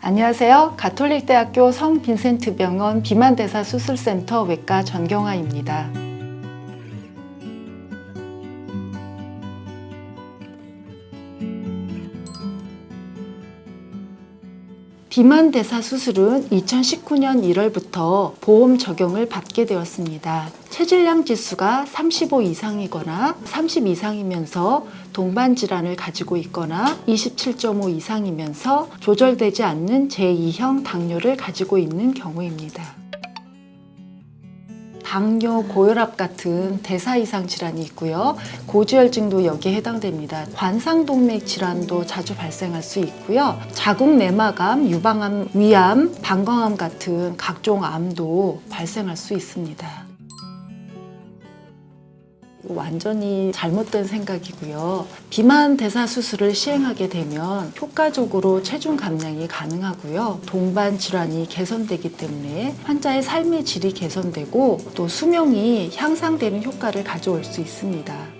안녕하세요. 가톨릭대학교 성빈센트 병원 비만대사 수술센터 외과 전경아입니다. 비만대사 수술은 2019년 1월부터 보험 적용을 받게 되었습니다. 체질량 지수가 35 이상이거나 30 이상이면서 동반 질환을 가지고 있거나 27.5 이상이면서 조절되지 않는 제2형 당뇨를 가지고 있는 경우입니다. 당뇨, 고혈압 같은 대사 이상 질환이 있고요. 고지혈증도 여기에 해당됩니다. 관상동맥 질환도 자주 발생할 수 있고요. 자궁 내막암, 유방암, 위암, 방광암 같은 각종 암도 발생할 수 있습니다. 완전히 잘못된 생각이고요. 비만 대사 수술을 시행하게 되면 효과적으로 체중 감량이 가능하고요. 동반 질환이 개선되기 때문에 환자의 삶의 질이 개선되고 또 수명이 향상되는 효과를 가져올 수 있습니다.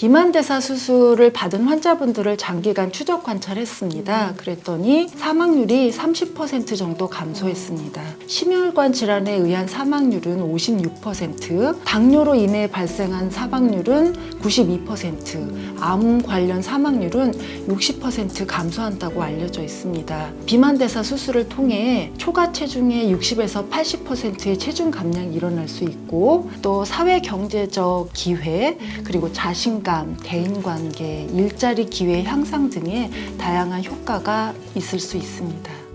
비만 대사 수술을 받은 환자분들을 장기간 추적 관찰했습니다. 그랬더니 사망률이 30% 정도 감소했습니다. 심혈관 질환에 의한 사망률은 56%, 당뇨로 인해 발생한 사망률은 92%, 암 관련 사망률은 60% 감소한다고 알려져 있습니다. 비만 대사 수술을 통해 초과 체중의 60에서 80%의 체중 감량이 일어날 수 있고 또 사회 경제적 기회 그리고 자신감, 대인 관계, 일자리 기회 향상 등의 다양한 효과가 있을 수 있습니다.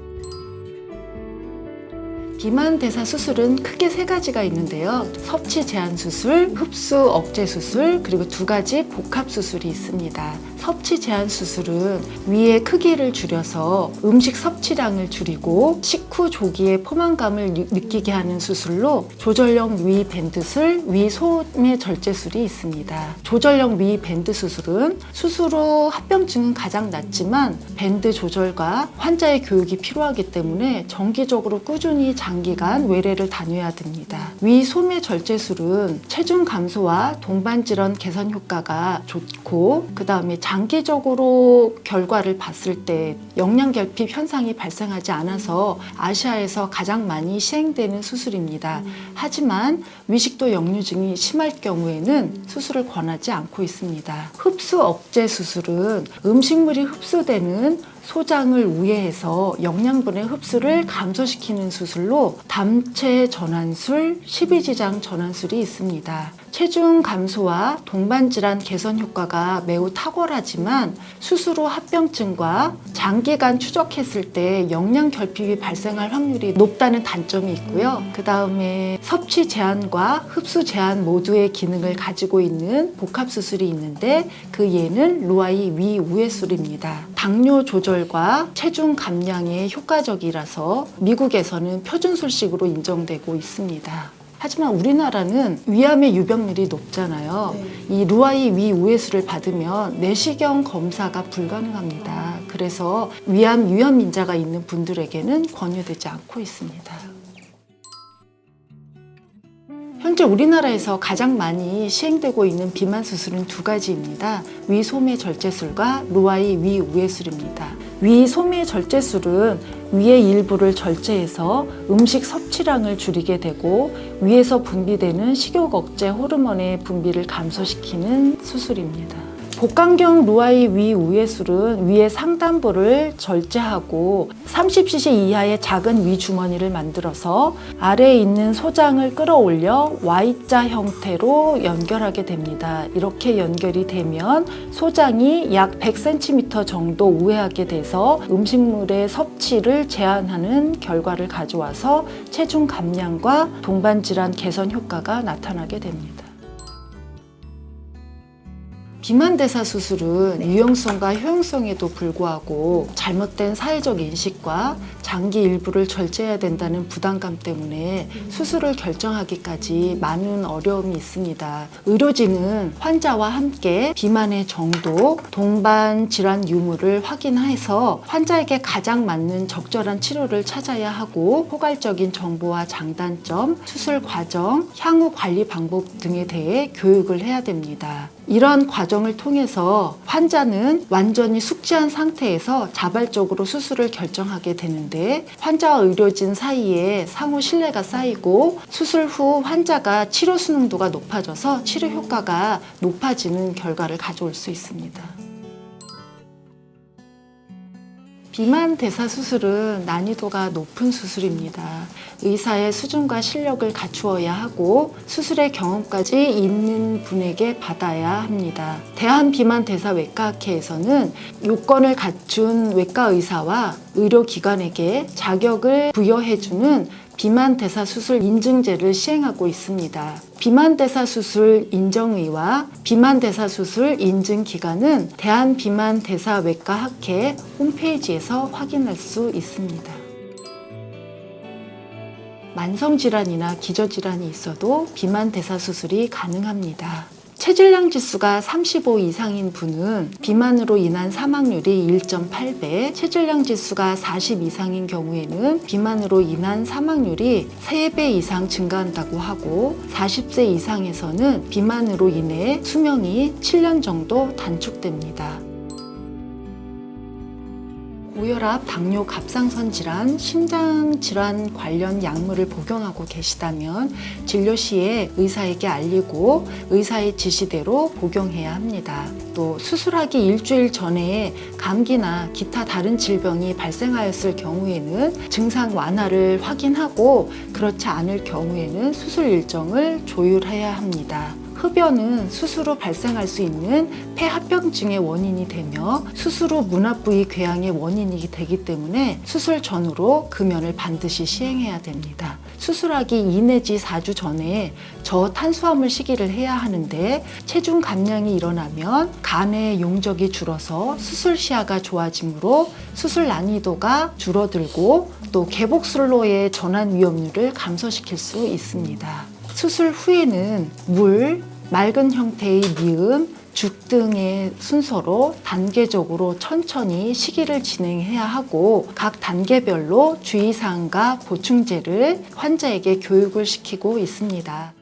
비만 대사 수술은 크게 세 가지가 있는데요. 섭취 제한 수술, 흡수 억제 수술, 그리고 두 가지 복합 수술이 있습니다. 섭취 제한 수술은 위의 크기를 줄여서 음식 섭취량을 줄이고 식후 조기에 포만감을 느- 느끼게 하는 수술로 조절형 위 밴드술, 위 소매 절제술이 있습니다. 조절형 위 밴드 수술은 수술 후 합병증은 가장 낮지만 밴드 조절과 환자의 교육이 필요하기 때문에 정기적으로 꾸준히 장 기간 외래를 다녀야 됩니다. 위 소매 절제술은 체중 감소와 동반 질환 개선 효과가 좋고 그 다음에 장기적으로 결과를 봤을 때 영양 결핍 현상이 발생하지 않아서 아시아에서 가장 많이 시행되는 수술입니다. 하지만 위식도 역류증이 심할 경우에는 수술을 권하지 않고 있습니다. 흡수 억제 수술은 음식물이 흡수되는 소장을 우회해서 영양분의 흡수를 감소시키는 수술로 담체 전환술, 십이지장 전환술이 있습니다. 체중 감소와 동반 질환 개선 효과가 매우 탁월하지만 수술 후 합병증과 장기간 추적했을 때 영양 결핍이 발생할 확률이 높다는 단점이 있고요. 그 다음에 섭취 제한과 흡수 제한 모두의 기능을 가지고 있는 복합 수술이 있는데 그 예는 루아이 위 우회술입니다. 당뇨 조절과 체중 감량에 효과적이라서 미국에서는 표준술식으로 인정되고 있습니다. 하지만 우리나라는 위암의 유병률이 높잖아요. 이 루아이 위 우회수를 받으면 내시경 검사가 불가능합니다. 그래서 위암 유형 인자가 있는 분들에게는 권유되지 않고 있습니다. 현재 우리나라에서 가장 많이 시행되고 있는 비만 수술은 두 가지입니다. 위 소매 절제술과 루아이 위 우회술입니다. 위 소매 절제술은 위의 일부를 절제해서 음식 섭취량을 줄이게 되고 위에서 분비되는 식욕 억제 호르몬의 분비를 감소시키는 수술입니다. 복강경 루아이 위 우회술은 위의 상단부를 절제하고 30cc 이하의 작은 위 주머니를 만들어서 아래에 있는 소장을 끌어올려 Y자 형태로 연결하게 됩니다. 이렇게 연결이 되면 소장이 약 100cm 정도 우회하게 돼서 음식물의 섭취를 제한하는 결과를 가져와서 체중 감량과 동반 질환 개선 효과가 나타나게 됩니다. 비만 대사 수술은 유용성과 효용성에도 불구하고 잘못된 사회적 인식과 장기 일부를 절제해야 된다는 부담감 때문에 수술을 결정하기까지 많은 어려움이 있습니다. 의료진은 환자와 함께 비만의 정도, 동반 질환 유무를 확인해서 환자에게 가장 맞는 적절한 치료를 찾아야 하고 포괄적인 정보와 장단점, 수술 과정, 향후 관리 방법 등에 대해 교육을 해야 됩니다. 이런 과정을 통해서 환자는 완전히 숙지한 상태에서 자발적으로 수술을 결정하게 되는데 환자와 의료진 사이에 상호 신뢰가 쌓이고 수술 후 환자가 치료 수능도가 높아져서 치료 효과가 높아지는 결과를 가져올 수 있습니다. 비만 대사 수술은 난이도가 높은 수술입니다. 의사의 수준과 실력을 갖추어야 하고 수술의 경험까지 있는 분에게 받아야 합니다. 대한 비만 대사 외과학회에서는 요건을 갖춘 외과 의사와 의료기관에게 자격을 부여해주는 비만 대사 수술 인증제를 시행하고 있습니다. 비만 대사 수술 인정의와 비만 대사 수술 인증 기간은 대한 비만 대사 외과 학회 홈페이지에서 확인할 수 있습니다. 만성 질환이나 기저 질환이 있어도 비만 대사 수술이 가능합니다. 체질량 지수가 35 이상인 분은 비만으로 인한 사망률이 1.8배, 체질량 지수가 40 이상인 경우에는 비만으로 인한 사망률이 3배 이상 증가한다고 하고 40세 이상에서는 비만으로 인해 수명이 7년 정도 단축됩니다. 고혈압, 당뇨, 갑상선 질환, 심장 질환 관련 약물을 복용하고 계시다면 진료 시에 의사에게 알리고 의사의 지시대로 복용해야 합니다. 또 수술하기 일주일 전에 감기나 기타 다른 질병이 발생하였을 경우에는 증상 완화를 확인하고 그렇지 않을 경우에는 수술 일정을 조율해야 합니다. 흡연은 후 발생할 수 있는 폐합병증의 원인이 되며 수술 후 문합 부위 궤양의 원인이 되기 때문에 수술 전후로 금연을 반드시 시행해야 됩니다. 수술하기 2 내지 4주 전에 저탄수화물 식이를 해야 하는데 체중 감량이 일어나면 간의 용적이 줄어서 수술 시야가 좋아지므로 수술 난이도가 줄어들고 또 개복술로의 전환 위험률을 감소시킬 수 있습니다. 수술 후에는 물, 맑은 형태의 미음, 죽 등의 순서로 단계적으로 천천히 시기를 진행해야 하고 각 단계별로 주의사항과 보충제를 환자에게 교육을 시키고 있습니다.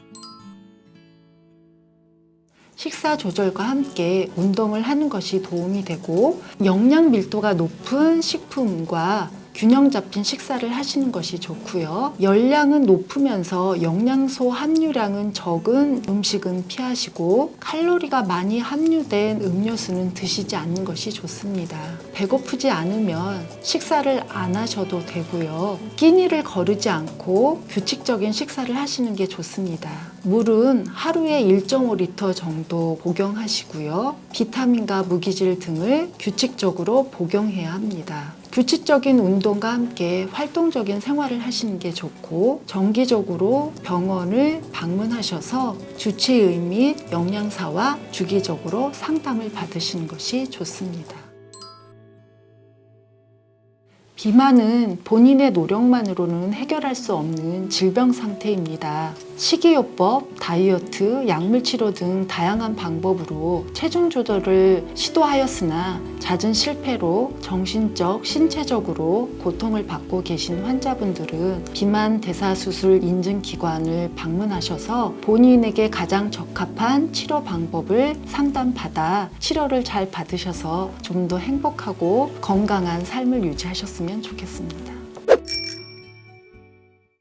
식사 조절과 함께 운동을 하는 것이 도움이 되고 영양 밀도가 높은 식품과 균형 잡힌 식사를 하시는 것이 좋고요. 열량은 높으면서 영양소 함유량은 적은 음식은 피하시고 칼로리가 많이 함유된 음료수는 드시지 않는 것이 좋습니다. 배고프지 않으면 식사를 안 하셔도 되고요. 끼니를 거르지 않고 규칙적인 식사를 하시는 게 좋습니다. 물은 하루에 1.5리터 정도 복용하시고요. 비타민과 무기질 등을 규칙적으로 복용해야 합니다. 규칙적인 운동과 함께 활동적인 생활을 하시는 게 좋고 정기적으로 병원을 방문하셔서 주치의 및 영양사와 주기적으로 상담을 받으시는 것이 좋습니다. 비만은 본인의 노력만으로는 해결할 수 없는 질병 상태입니다. 식이요법, 다이어트, 약물 치료 등 다양한 방법으로 체중 조절을 시도하였으나 잦은 실패로 정신적, 신체적으로 고통을 받고 계신 환자분들은 비만 대사 수술 인증 기관을 방문하셔서 본인에게 가장 적합한 치료 방법을 상담받아 치료를 잘 받으셔서 좀 더 행복하고 건강한 삶을 유지하셨 으면 좋겠습니다.